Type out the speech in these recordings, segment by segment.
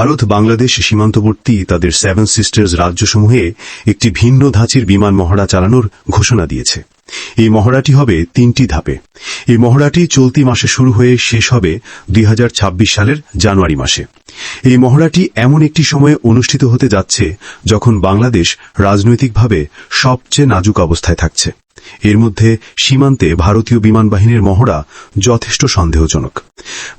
ভারত, বাংলাদেশ সীমান্তবর্তী তাদের seven sisters রাজ্যসমূহে একটি ভিন্ন ধাঁচের বিমান মহড়া চালানোর ঘোষণা দিয়েছে। এই মহড়াটি হবে তিনটি ধাপে। এই মহড়াটি চলতি মাসে শুরু হয়ে শেষ হবে দুই হাজার ছাব্বিশ সালের জানুয়ারি মাসে। এই মহড়াটি এমন একটি সময়ে অনুষ্ঠিত হতে যাচ্ছে যখন বাংলাদেশ রাজনৈতিকভাবে সবচেয়ে নাজুক অবস্থায় থাকছে। এর মধ্যে সীমান্তে ভারতীয় বিমান বাহিনীর মহড়া যথেষ্ট সন্দেহজনক।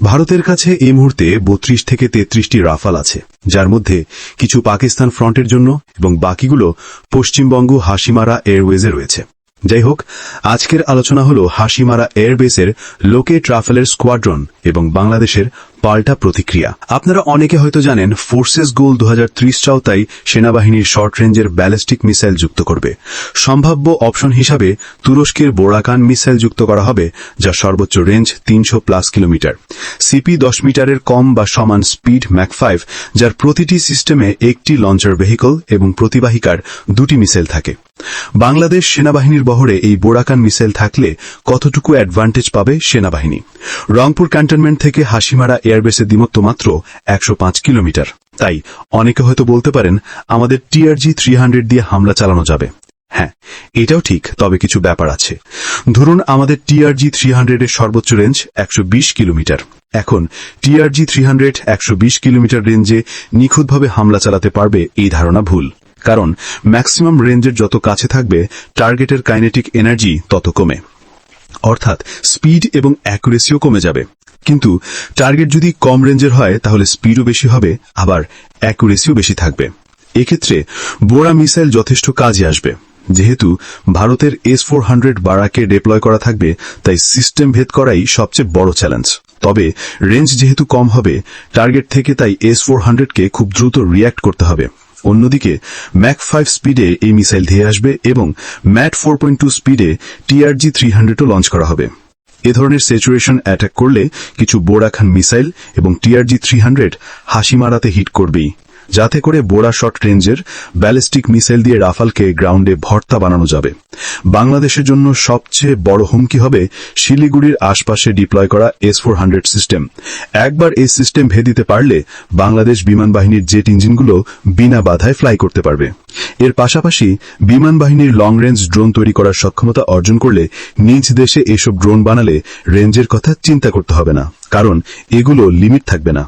ভারতের কাছে এই মুহূর্তে বত্রিশ থেকে তেত্রিশটি রাফাল আছে, যার মধ্যে কিছু পাকিস্তান ফ্রন্টের জন্য এবং বাকিগুলো পশ্চিমবঙ্গ হাসিমারা এয়ারওয়েজে রয়েছে। যাই হোক, আজকের আলোচনা হল হাসিমারা এয়ারবেসের লোকে ট্রাফেলের স্কোয়াড্রন এবং বাংলাদেশের পাল্টা প্রতিক্রিয়া। আপনারা অনেকে হয়তো জানেন, ফোর্সেস গোল দু চাও তাই সেনাবাহিনীর শর্ট রেঞ্জের ব্যালিস্টিক মিসাইল যুক্ত করবে। সম্ভাব্য অপশন হিসাবে তুরস্কের বোরাকান মিসাইল যুক্ত করা হবে, যা সর্বোচ্চ রেঞ্জ তিনশো প্লাস কিলোমিটার। সিপি দশ মিটারের কম বা সমান স্পিড ম্যাক ফাইভ, যার প্রতিটি সিস্টেমে একটি লঞ্চার ভেহিকল এবং প্রতিবাহিকার দুটি মিসাইল থাকে। বাংলাদেশ সেনাবাহিনীর বহরে এই বোরাকান মিসাইল থাকলে কতটুকু অ্যাডভান্টেজ পাবে সেনাবাহিনী? রংপুর ক্যান্টনমেন্ট থেকে হাসিমারা এয়ারবেসের দীমত্ব মাত্র একশো পাঁচ কিলোমিটার। তাই অনেকে হয়তো বলতে পারেন, আমাদের টিআরজি থ্রি দিয়ে হামলা চালানো যাবে। হ্যাঁ এটাও ঠিক, তবে কিছু ব্যাপার আছে। ধরুন আমাদের টিআরজি থ্রি এর সর্বোচ্চ রেঞ্জ একশো বিশ কিলোমিটার। এখন টিআরজি থ্রি হান্ড্রেড একশো বিশ কিলোমিটার রেঞ্জে নিখুঁতভাবে হামলা চালাতে পারবে এই ধারণা ভুল। কারণ ম্যাক্সিমাম রেঞ্জের যত কাছে থাকবে, টার্গেটের কাইনেটিক এনার্জি তত কমে। অর্থাৎ স্পিড এবং অ্যাকুরেসিও কমে যাবে। কিন্তু টার্গেট যদি কম রেঞ্জের হয়, তাহলে স্পিডও বেশি হবে, আবার অ্যাকুরেসিও বেশি থাকবে। এক্ষেত্রে বোরা মিসাইল যথেষ্ট কাজে আসবে। যেহেতু ভারতের এস ফোর হান্ড্রেড বারাকে ডিপ্লয় করা থাকবে, তাই সিস্টেম ভেদ করাই সবচেয়ে বড় চ্যালেঞ্জ। তবে রেঞ্জ যেহেতু কম হবে, টার্গেট থেকে তাই এস ফোর হান্ড্রেডকে খুব দ্রুত রিয়্যাক্ট করতে হবে। অন্যদিকে, ম্যাক ফাইভ স্পিডে এই মিসাইল ধেয়ে আসবে এবং ম্যাট ফোর পয়েন্ট টু স্পিডে টিআরজি থ্রি হান্ড্রেডও লঞ্চ করা হবে। এ ধরনের স্যাচুরেশন অ্যাটাক করলে কিছু বোরাখান মিসাইল এবং টিআরজি থ্রি হান্ড্রেড হাসি মারাতে হিট করবেই। যাতে করে বোরা শর্ট রেঞ্জের ব্যালিস্টিক মিসাইল দিয়ে রাফালকে গ্রাউন্ডে ভর্তা বানানো যাবে। বাংলাদেশের জন্য সবচেয়ে বড় হুমকি হবে শিলিগুড়ির আশপাশে ডিপ্লয় করা এস ফোর হান্ড্রেড সিস্টেম একবার এই সিস্টেম ভেদ দিতে পারলে বাংলাদেশ বিমান বাহিনীর জেট ইঞ্জিনগুলো বিনা বাধায় ফ্লাই করতে পারবে। এর পাশাপাশি বিমান বাহিনীর লং রেঞ্জ ড্রোন তৈরি করার সক্ষমতা অর্জন করলে নিজ দেশে এসব ড্রোন বানালে রেঞ্জের কথা চিন্তা করতে হবে না, কারণ এগুলো লিমিট থাকবে না।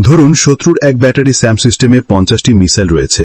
ধরুন শত্রুর এক ব্যাটারি স্যাম সিস্টেমে পঞ্চাশটি মিসাইল রয়েছে।